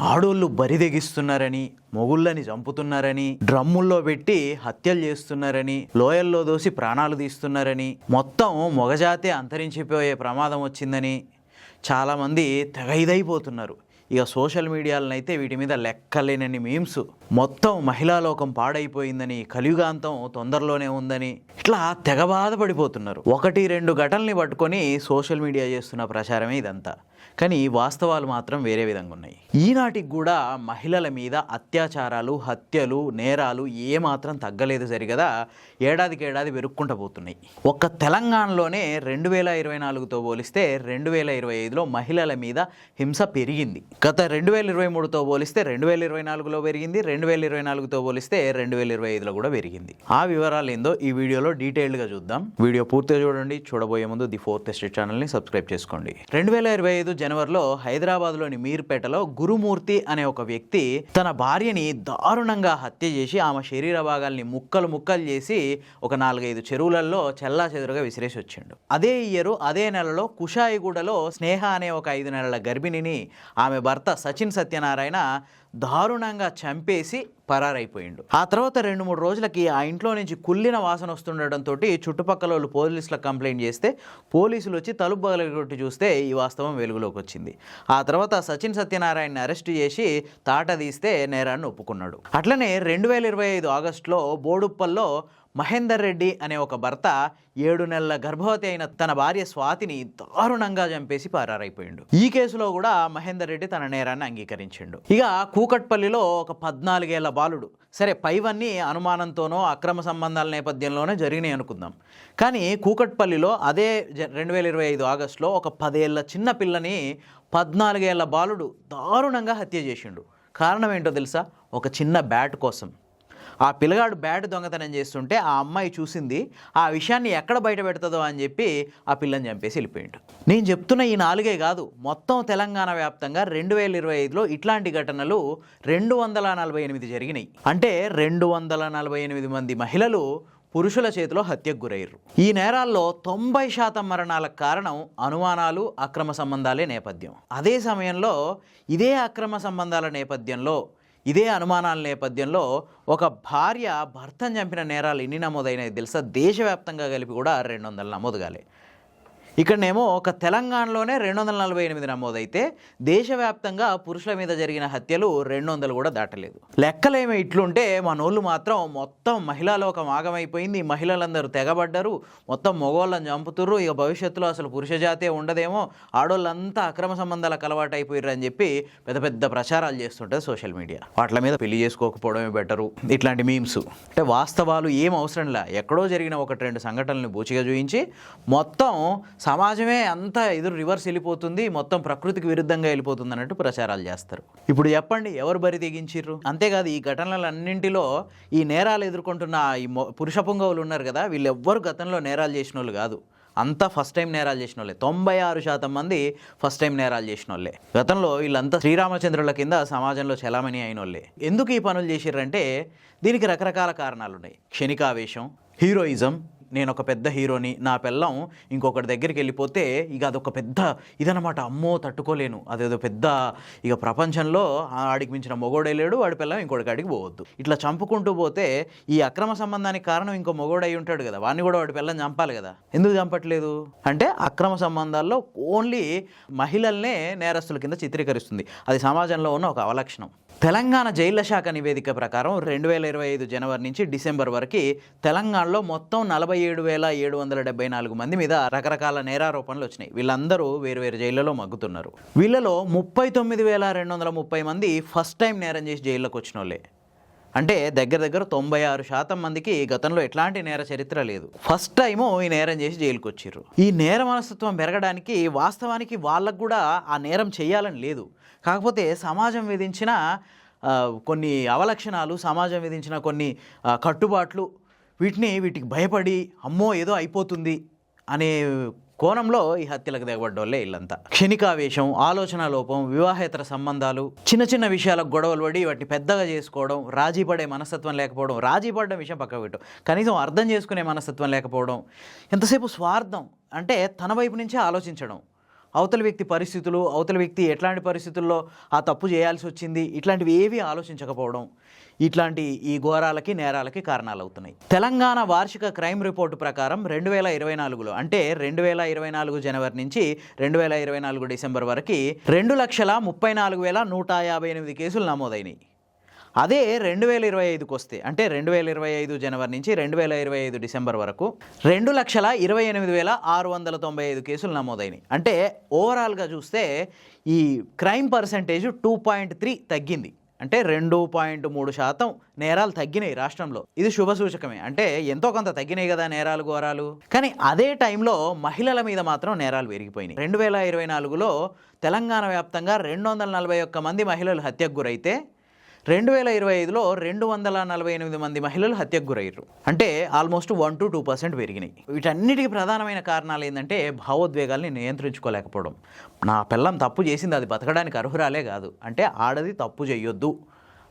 ఆడోళ్ళు బరిదెగిస్తున్నారని మొగుళ్ళని చంపుతున్నారని డ్రమ్ముల్లో పెట్టి హత్యలు చేస్తున్నారని లోయల్లో దోసి ప్రాణాలు తీస్తున్నారని మొత్తం మొగజాతే అంతరించిపోయే ప్రమాదం వచ్చిందని చాలామంది తెగ ఇదైపోతున్నారు. ఇక సోషల్ మీడియాలనైతే వీటి మీద లెక్కలేనని మీమ్స్. మొత్తం మహిళా లోకం పాడైపోయిందని కలియుగాంతం తొందరలోనే ఉందని ఇట్లా తెగ బాధపడిపోతున్నారు. ఒకటి రెండు ఘటనల్ని పట్టుకొని సోషల్ మీడియా చేస్తున్న ప్రచారమే ఇదంతా. కానీ వాస్తవాలు మాత్రం వేరే విధంగా ఉన్నాయి. ఈనాటికి కూడా మహిళల మీద అత్యాచారాలు హత్యలు నేరాలు ఏమాత్రం తగ్గలేదు సరిగదా ఏడాదికి ఏడాది పెరుక్కుంటూ పోతున్నాయి. ఒక్క తెలంగాణలోనే రెండు వేల ఇరవై నాలుగుతో పోలిస్తే రెండు వేల ఇరవై ఐదులో మహిళల మీద హింస పెరిగింది. గత రెండు వేల ఇరవై మూడుతో పోలిస్తే రెండు వేల ఇరవై నాలుగులో పెరిగింది రెండు వేల ఇరవై నాలుగుతో పోలిస్తే రెండు వేల ఇరవై ఐదులో కూడా పెరిగింది. ఆ వివరాలు ఏందో ఈ వీడియోలో డీటెయిల్డ్గా చూద్దాం. వీడియో పూర్తిగా చూడండి. చూడబోయే ముందు ది ఫోర్త్ ఎస్టేట్ ఛానల్ని సబ్స్క్రైబ్ చేసుకోండి. రెండు వేల ఇరవై ఐదు జనవరిలో హైదరాబాద్లోని మీర్పేటలో గురుమూర్తి అనే ఒక వ్యక్తి తన భార్యని దారుణంగా హత్య చేసి ఆమె శరీర భాగాల్ని ముక్కలు ముక్కలు చేసి ఒక నాలుగైదు చెరువులలో చెల్లా చెదురుగా విసిరేసి వచ్చిండు. అదే ఇయరు అదే నెలలో కుషాయిగూడలో స్నేహ అనే ఒక ఐదు నెలల గర్భిణిని ఆమె భర్త సచిన్ సత్యనారాయణ దారుణంగా చంపేసి పరారైపోయిండు. ఆ తర్వాత రెండు మూడు రోజులకి ఆ ఇంట్లో నుంచి కుళ్ళిన వాసన వస్తుండటంతో చుట్టుపక్కల వాళ్ళు పోలీసులకు కంప్లైంట్ చేస్తే పోలీసులు వచ్చి తలుపు బగలగొట్టి చూస్తే ఈ వాస్తవం వెలుగులోకి వచ్చింది. ఆ తర్వాత సచిన్ సత్యనారాయణని అరెస్ట్ చేసి తాట తీస్తే నేరాన్ని ఒప్పుకున్నాడు. అట్లనే రెండు వేల ఇరవై ఐదు ఆగస్టులో బోడుప్పల్లో మహేందర్ రెడ్డి అనే ఒక భర్త ఏడు నెలల గర్భవతి అయిన తన భార్య స్వాతిని దారుణంగా చంపేసి పరారైపోయిండు. ఈ కేసులో కూడా మహేందర్ రెడ్డి తన నేరాన్ని అంగీకరించిండు. ఇక కూకట్పల్లిలో ఒక పద్నాలుగేళ్ళ బాలుడు. సరే పైవన్నీ అనుమానంతోనో అక్రమ సంబంధాల నేపథ్యంలోనే జరిగినాయి అనుకుందాం. కానీ కూకట్పల్లిలో అదే రెండు వేల ఇరవై ఐదు ఆగస్టులో ఒక పదేళ్ళ చిన్న పిల్లని పద్నాలుగేళ్ళ బాలుడు దారుణంగా హత్య చేసిండు. కారణం ఏంటో తెలుసా? ఒక చిన్న బ్యాట్ కోసం. ఆ పిల్లగాడు బ్యాట్ దొంగతనం చేస్తుంటే ఆ అమ్మాయి చూసింది ఆ విషయాన్ని ఎక్కడ బయట పెడుతుందో అని చెప్పి ఆ పిల్లని చంపేసి వెళ్ళిపోయిండు. నేను చెప్తున్న ఈ నాలుగే కాదు మొత్తం తెలంగాణ వ్యాప్తంగా రెండు వేల ఇరవై ఐదులో ఇట్లాంటి ఘటనలు రెండు వందల నలభై ఎనిమిది జరిగినాయి. అంటే రెండు వందల నలభై ఎనిమిది మంది మహిళలు పురుషుల చేతిలో హత్యకు గురయ్యారు. ఈ నేరాల్లో తొంభై శాతం మరణాలకు కారణం అనుమానాలు అక్రమ సంబంధాలే నేపథ్యం. అదే సమయంలో ఇదే అక్రమ సంబంధాల నేపథ్యంలో ఇదే అనుమానాల నేపథ్యంలో ఒక భార్య భర్తను చంపిన నేరాలు ఎన్ని నమోదైనాయి తెలుసా? దేశవ్యాప్తంగా కలిపి కూడా రెండు వందలు నమోదు కాలే. ఇక్కడనేమో ఒక తెలంగాణలోనే రెండు వందల నలభై ఎనిమిది నమోదైతే దేశవ్యాప్తంగా పురుషుల మీద జరిగిన హత్యలు రెండు వందలు కూడా దాటలేదు. లెక్కలేమో ఇట్లుంటే మనోళ్ళు మాత్రం మొత్తం మహిళా లోకం ఆగమైపోయింది. మహిళలందరూ తెగబడ్డారు. మొత్తం మగవాళ్ళని చంపుతుర్రు. ఇక భవిష్యత్తులో అసలు పురుష జాతే ఉండదేమో. ఆడోళ్ళంతా అక్రమ సంబంధాలకు అలవాటు అయిపోయారు అని చెప్పి పెద్ద పెద్ద ప్రచారాలు చేస్తుంటుంది సోషల్ మీడియా. వాటి మీద పెళ్ళి చేసుకోకపోవడమే బెటరు. ఇట్లాంటి మీమ్స్. అంటే వాస్తవాలు ఏం అవసరం లే. ఎక్కడో జరిగిన ఒకటి రెండు సంఘటనలను బూచిగా చూపించి మొత్తం సమాజమే అంతా ఎదురు రివర్స్ వెళ్ళిపోతుంది మొత్తం ప్రకృతికి విరుద్ధంగా వెళ్ళిపోతుంది అన్నట్టు ప్రచారాలు చేస్తారు. ఇప్పుడు చెప్పండి ఎవరు బరి తెగించారు అంతేకాదు ఈ ఘటనలన్నింటిలో ఈ నేరాలు ఎదుర్కొంటున్న ఈ పురుష పుంగవులు ఉన్నారు కదా వీళ్ళెవ్వరు గతంలో నేరాలు చేసిన వాళ్ళు కాదు. అంతా ఫస్ట్ టైం నేరాలు చేసిన వాళ్ళే తొంభై ఆరు శాతం మంది ఫస్ట్ టైం నేరాలు చేసిన వాళ్ళే గతంలో వీళ్ళంతా శ్రీరామచంద్రుల కింద సమాజంలో చలామణి అయిన వాళ్ళే ఎందుకు ఈ పనులు చేసిర్రంటే దీనికి రకరకాల కారణాలు ఉన్నాయి క్షణికావేశం హీరోయిజం నేను ఒక పెద్ద హీరోని నా పిల్లం ఇంకొకటి దగ్గరికి వెళ్ళిపోతే ఇక అదొక పెద్ద ఇదనమాట అమ్మో తట్టుకోలేను. అదేదో పెద్ద ఇక ప్రపంచంలో ఆడికి మించిన మొగోడే లేడు వాడి పిల్లం ఇంకొకటి కాడికి పోవద్దు. ఇట్లా చంపుకుంటూ పోతే ఈ అక్రమ సంబంధానికి కారణం ఇంకో మొగోడు అయి ఉంటాడు కదా. వాడిని కూడా వాడి పిల్లని చంపాలి కదా. ఎందుకు చంపట్లేదు? అంటే అక్రమ సంబంధాల్లో ఓన్లీ మహిళల్నే నేరస్తుల కింద చిత్రీకరిస్తుంది. అది సమాజంలో ఉన్న ఒక అవలక్షణం. తెలంగాణ జైళ్ళ శాఖ నివేదిక ప్రకారం రెండు వేల ఇరవై ఐదు జనవరి నుంచి డిసెంబర్ వరకు తెలంగాణలో మొత్తం నలభై ఏడు వేల ఏడు వందల డెబ్బై నాలుగు మంది మీద రకరకాల నేరారోపణలు వచ్చినాయి. వీళ్ళందరూ వేరువేరు జైళ్ళలో మగ్గుతున్నారు. వీళ్ళలో ముప్పై తొమ్మిది వేల రెండు వందల ముప్పై మంది ఫస్ట్ టైం నేరం చేసి జైల్లోకి వచ్చిన వాళ్ళే అంటే దగ్గర దగ్గర తొంభై ఆరు శాతం మందికి గతంలో ఎట్లాంటి నేర చరిత్ర లేదు. ఫస్ట్ టైము ఈ నేరం చేసి జైలుకి వచ్చారు. ఈ నేర మనస్తత్వం పెరగడానికి వాస్తవానికి వాళ్ళకు కూడా ఆ నేరం చేయాలని లేదు. కాకపోతే సమాజం విధించిన కొన్ని అవలక్షణాలు సమాజం విధించిన కొన్ని కట్టుబాట్లు వీటిని వీటికి భయపడి అమ్మో ఏదో అయిపోతుంది అనే కోణంలో ఈ హత్యలకు దిగబడ్డోళ్ళే ఇల్లంతా. క్షణికావేశం ఆలోచన లోపం వివాహేతర సంబంధాలు చిన్న చిన్న విషయాలకు గొడవలు పడి వాటిని పెద్దగా చేసుకోవడం రాజీ పడే మనస్తత్వం లేకపోవడం రాజీ పడ్డ విషయం పక్కకు పెట్టడం కనీసం అర్థం చేసుకునే మనస్తత్వం లేకపోవడం ఎంతసేపు స్వార్థం అంటే తన వైపు నుంచే ఆలోచించడం. అవతల వ్యక్తి పరిస్థితులు అవతల వ్యక్తి ఎట్లాంటి పరిస్థితుల్లో ఆ తప్పు చేయాల్సి వచ్చింది ఇట్లాంటివి ఏవి ఆలోచించకపోవడం ఇట్లాంటి ఈ ఘోరాలకి నేరాలకి కారణాలు అవుతున్నాయి తెలంగాణ వార్షిక క్రైమ్ రిపోర్టు ప్రకారం రెండు వేల ఇరవై నాలుగులో అంటే రెండు వేల ఇరవై నాలుగు జనవరి నుంచి రెండు వేల ఇరవై నాలుగు డిసెంబర్ వరకు రెండు లక్షల ముప్పై నాలుగు వేల నూట యాభై ఎనిమిది కేసులు నమోదైనాయి. అదే రెండు వేల ఇరవై ఐదుకి వస్తే అంటే రెండు వేల ఇరవై ఐదు జనవరి నుంచి రెండు వేల ఇరవై ఐదు డిసెంబర్ వరకు రెండు లక్షల ఇరవై ఎనిమిది వేల ఆరు వందల తొంభై ఐదు కేసులు నమోదైనాయి. అంటే ఓవరాల్గా చూస్తే ఈ crime percentage two point three తగ్గింది. అంటే రెండు పాయింట్ మూడు శాతం నేరాలు తగ్గినాయి రాష్ట్రంలో. ఇది శుభ సూచకమే. అంటే ఎంతో కొంత తగ్గినాయి కదా నేరాలు ఘోరాలు. కానీ అదే టైంలో మహిళల మీద మాత్రం నేరాలు పెరిగిపోయినాయి రెండు వేల ఇరవై నాలుగులో తెలంగాణ వ్యాప్తంగా రెండు వందల నలభై ఒక్క మంది మహిళలు హత్యకు గురైతే రెండు వేల ఇరవై ఐదులో రెండు వందల నలభై ఎనిమిది మంది మహిళలు హత్యకు గురయ్యారు. అంటే almost one to two percent పెరిగినాయి. వీటన్నిటికీ ప్రధానమైన కారణాలు ఏంటంటే భావోద్వేగాల్ని నియంత్రించుకోలేకపోవడం. నా పిల్లం తప్పు చేసింది అది బతకడానికి అర్హురాలే కాదు. అంటే ఆడది తప్పు చేయొద్దు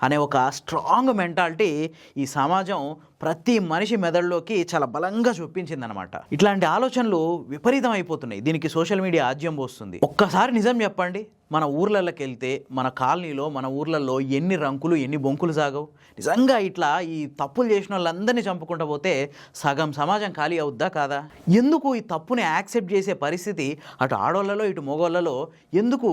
అనే ఒక స్ట్రాంగ్ మెంటాలిటీ ఈ సమాజం ప్రతి మనిషి మెదడులోకి చాలా బలంగా చూపించిందనమాట ఇట్లాంటి ఆలోచనలు విపరీతం అయిపోతున్నాయి దీనికి సోషల్ మీడియా ఆజ్యం పోస్తుంది. ఒక్కసారి నిజం చెప్పండి. మన ఊర్లలోకి వెళ్తే మన కాలనీలో మన ఊర్లలో ఎన్ని రంకులు ఎన్ని బొంకులు సాగవు? నిజంగా ఇట్లా ఈ తప్పులు చేసిన వాళ్ళందరినీ చంపుకుంటూ పోతే సగం సమాజం ఖాళీ అవుద్దా కాదా? ఎందుకు ఈ తప్పుని యాక్సెప్ట్ చేసే పరిస్థితి అటు ఆడోళ్ళలో ఇటు మగోళ్ళలో ఎందుకు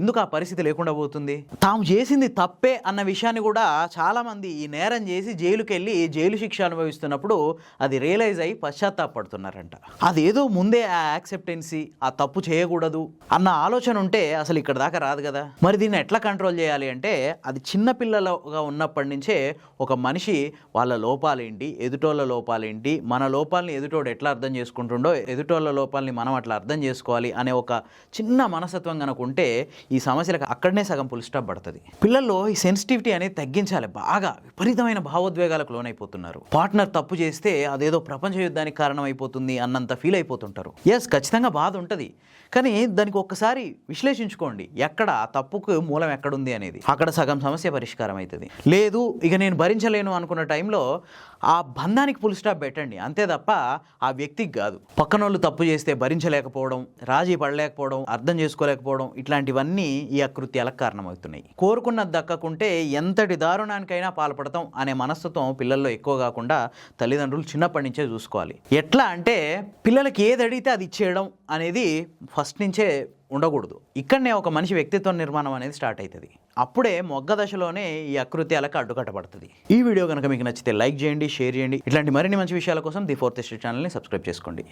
ఎందుకు ఆ పరిస్థితి లేకుండా పోతుంది? తాము చేసింది తప్పే అన్న విషయాన్ని కూడా చాలామంది ఈ నేరం చేసి జైలుకి వెళ్ళి జైలు శిక్ష అనుభవిస్తున్నప్పుడు అది రియలైజ్ అయ్యి పశ్చాత్తాపడుతున్నారంట. అదేదో ముందే ఆ యాక్సెప్టెన్సీ ఆ తప్పు చేయకూడదు అన్న ఆలోచన ఉంటే అసలు ఇక్కడ దాకా రాదు కదా. మరి దీన్ని ఎట్లా కంట్రోల్ చేయాలి అంటే అది చిన్న పిల్లలుగా ఉన్నప్పటి నుంచే ఒక మనిషి వాళ్ళ లోపాలేంటి ఎదుటోళ్ళ లోపాలేంటి మన లోపాలని ఎదుటోడు ఎట్లా అర్థం చేసుకుంటుండో ఎదుటోళ్ళ లోపాలని మనం అట్లా అర్థం చేసుకోవాలి అనే ఒక చిన్న మనస్తత్వం కనుక ఉంటే ఈ సమస్యలకు అక్కడనే సగం పులిస్టాప్ పడుతుంది. పిల్లల్లో ఈ సెన్సిటివిటీ అనేది తగ్గించాలి బాగా విపరీతమైన భావోద్వేగాలకు లోనైపోతున్నారు. పార్ట్నర్ తప్పు చేస్తే అదేదో ప్రపంచ యుద్ధానికి కారణమైపోతుంది అన్నంత ఫీల్ అయిపోతుంటారు. ఎస్ ఖచ్చితంగా బాధ ఉంటుంది. కానీ దానికి ఒక్కసారి విశ్లేషించుకోండి. ఎక్కడ తప్పుకు మూలం ఎక్కడుంది అనేది. అక్కడ సగం సమస్య పరిష్కారం అవుతుంది లేదు ఇక నేను భరించలేను అనుకున్న టైంలో ఆ బంధానికి పుల్ స్టాప్ పెట్టండి. అంతే తప్ప ఆ వ్యక్తికి కాదు. పక్కనోళ్ళు తప్పు చేస్తే భరించలేకపోవడం రాజీ పడలేకపోవడం అర్థం చేసుకోలేకపోవడం ఇట్లాంటివన్నీ ఈ అకృత్యాలకు కారణమవుతున్నాయి. కోరుకున్నది దక్కకుంటే ఎంతటి దారుణానికైనా పాల్పడతాం అనే మనస్తత్వం పిల్లల్లో ఎక్కువగా కాకుండా తల్లిదండ్రులు చిన్నప్పటి నుంచే చూసుకోవాలి. ఎట్లా అంటే పిల్లలకి ఏది అడిగితే అది ఇచ్చేయడం అనేది ఫస్ట్ నుంచే ఉండకూడదు. ఇక్కడనే ఒక మనిషి వ్యక్తిత్వ నిర్మాణం అనేది స్టార్ట్ అవుతుంది అప్పుడే మొగ్గ దశలోనే ఈ అకృత్యాలకు అడ్డుకట్టబడుతుంది ఈ వీడియో కనుక మీకు నచ్చితే లైక్ చేయండి షేర్ చేయండి. ఇట్లాంటి మరిన్ని మంచి విషయాల కోసం ది ఫోర్త్ ఛానల్ని సబ్స్క్రైబ్ చేసుకోండి.